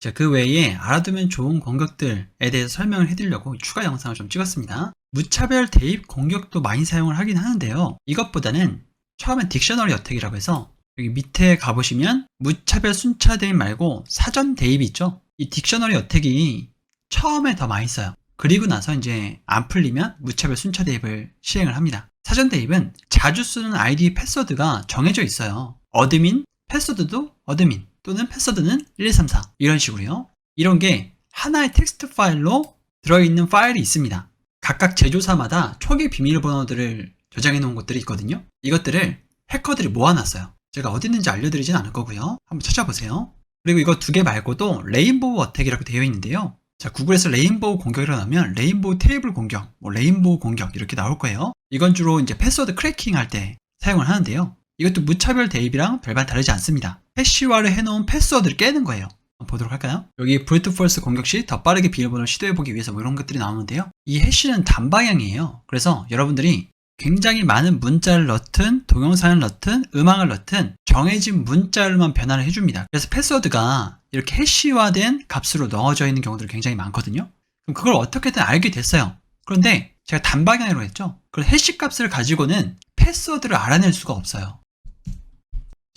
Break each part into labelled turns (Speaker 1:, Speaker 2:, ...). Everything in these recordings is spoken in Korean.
Speaker 1: 자, 그 외에 알아두면 좋은 공격들에 대해서 설명을 해드리려고 추가 영상을 좀 찍었습니다. 무차별 대입 공격도 많이 사용을 하긴 하는데요. 이것보다는 처음엔 딕셔너리 어택이라고 해서 여기 밑에 가보시면 무차별 순차 대입 말고 사전 대입이 있죠. 이 딕셔너리 어택이 처음에 더 많이 써요. 그리고 나서 이제 안 풀리면 무차별 순차 대입을 시행을 합니다. 사전 대입은 자주 쓰는 아이디 패스워드가 정해져 있어요. 어드민, 패스워드도 어드민 또는 패스워드는 1234 이런 식으로요. 이런 게 하나의 텍스트 파일로 들어있는 파일이 있습니다. 각각 제조사마다 초기 비밀번호들을 저장해 놓은 곳들이 있거든요. 이것들을 해커들이 모아놨어요. 제가 어디 있는지 알려드리진 않을 거고요. 한번 찾아보세요. 그리고 이거 두 개 말고도 레인보우 어택이라고 되어 있는데요. 자, 구글에서 레인보우 공격이라고 하면 레인보우 테이블 공격, 뭐 레인보우 공격 이렇게 나올 거예요. 이건 주로 이제 패스워드 크래킹 할 때 사용을 하는데요. 이것도 무차별 대입이랑 별반 다르지 않습니다. 해시화를 해놓은 패스워드를 깨는 거예요. 보도록 할까요? 여기 브루트 폴스 공격 시 더 빠르게 비밀번호를 시도해보기 위해서 뭐 이런 것들이 나오는데요. 이 해시는 단방향이에요. 그래서 여러분들이 굉장히 많은 문자를 넣든 동영상을 넣든 음악을 넣든 정해진 문자로만 변환을 해줍니다. 그래서 패스워드가 이렇게 해시화된 값으로 넣어져 있는 경우들이 굉장히 많거든요. 그럼 그걸 어떻게든 알게 됐어요. 그런데 제가 단방향으로 했죠. 그 해시 값을 가지고는 패스워드를 알아낼 수가 없어요.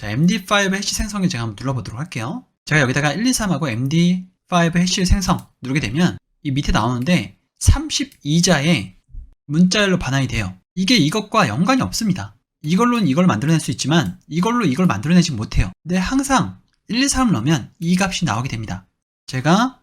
Speaker 1: 자, MD5 해시 생성에 제가 한번 눌러보도록 할게요. 제가 여기다가 123하고 MD5 해시 생성 누르게 되면 이 밑에 나오는데 32자의 문자열로 반환이 돼요. 이게 이것과 연관이 없습니다. 이걸로는 이걸 만들어낼 수 있지만 이걸로 이걸 만들어내지 못해요. 근데 항상 1, 2, 3을 넣으면 이 값이 나오게 됩니다. 제가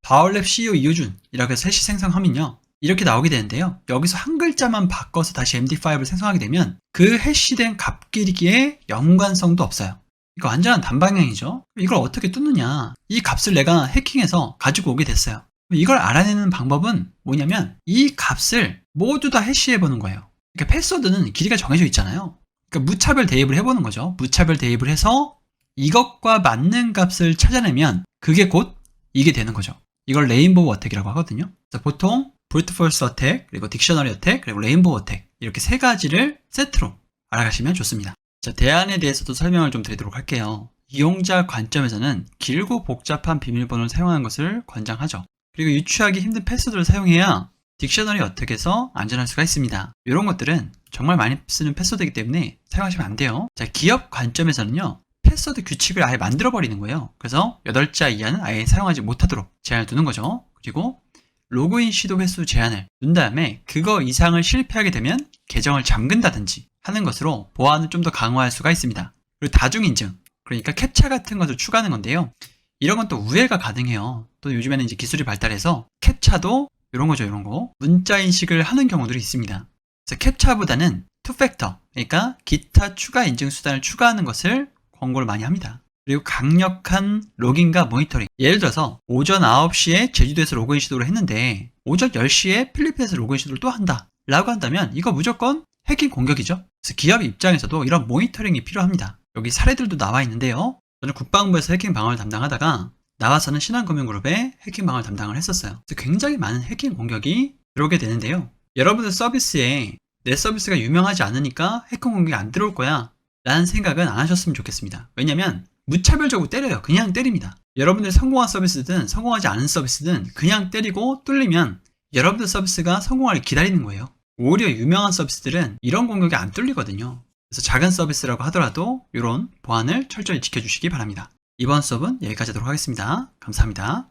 Speaker 1: 바울랩 CEO 이호준이라고 해서 해시 생성하면요. 이렇게 나오게 되는데요. 여기서 한 글자만 바꿔서 다시 MD5를 생성하게 되면 그 해시된 값끼리의 연관성도 없어요. 이거 완전한 단방향이죠. 이걸 어떻게 뚫느냐. 이 값을 내가 해킹해서 가지고 오게 됐어요. 이걸 알아내는 방법은 뭐냐면 이 값을 모두 다 해시해 보는 거예요. 그러니까 패스워드는 길이가 정해져 있잖아요. 그러니까 무차별 대입을 해보는 거죠. 무차별 대입을 해서 이것과 맞는 값을 찾아내면 그게 곧 이게 되는 거죠. 이걸 레인보우 어택이라고 하거든요. 보통 브루트 폴스 어택, 그리고 딕셔너리 어택, 그리고 레인보우 어택 이렇게 세 가지를 세트로 알아가시면 좋습니다. 자, 대안에 대해서도 설명을 좀 드리도록 할게요. 이용자 관점에서는 길고 복잡한 비밀번호를 사용하는 것을 권장하죠. 그리고 유추하기 힘든 패스워드를 사용해야 딕셔너리 어택에서 안전할 수가 있습니다. 이런 것들은 정말 많이 쓰는 패스워드이기 때문에 사용하시면 안 돼요. 자, 기업 관점에서는요. 패스워드 규칙을 아예 만들어 버리는 거예요. 그래서 8자 이하는 아예 사용하지 못하도록 제한을 두는 거죠. 그리고 로그인 시도 횟수 제한을 둔 다음에 그거 이상을 실패하게 되면 계정을 잠근다든지 하는 것으로 보안을 좀 더 강화할 수가 있습니다. 그리고 다중인증, 그러니까 캡차 같은 것을 추가하는 건데요. 이런 건 또 우회가 가능해요. 또 요즘에는 이제 기술이 발달해서 캡차도 이런 거죠, 이런 거. 문자 인식을 하는 경우들이 있습니다. 그래서 캡차보다는 투팩터, 그러니까 기타 추가 인증 수단을 추가하는 것을 권고를 많이 합니다. 그리고 강력한 로깅과 모니터링. 예를 들어서 오전 9시에 제주도에서 로그인 시도를 했는데 오전 10시에 필리핀에서 로그인 시도를 또 한다. 라고 한다면 이거 무조건 해킹 공격이죠. 그래서 기업 입장에서도 이런 모니터링이 필요합니다. 여기 사례들도 나와 있는데요. 저는 국방부에서 해킹 방어를 담당하다가 나와서는 신한금융그룹의 해킹 방어를 담당을 했었어요. 그래서 굉장히 많은 해킹 공격이 들어오게 되는데요. 여러분들 서비스에 내 서비스가 유명하지 않으니까 해킹 공격이 안 들어올 거야 라는 생각은 안 하셨으면 좋겠습니다. 왜냐면 무차별적으로 때려요. 그냥 때립니다. 여러분들 성공한 서비스든 성공하지 않은 서비스든 그냥 때리고 뚫리면 여러분들 서비스가 성공하길 기다리는 거예요. 오히려 유명한 서비스들은 이런 공격이 안 뚫리거든요. 그래서 작은 서비스라고 하더라도 이런 보안을 철저히 지켜주시기 바랍니다. 이번 수업은 여기까지 하도록 하겠습니다. 감사합니다.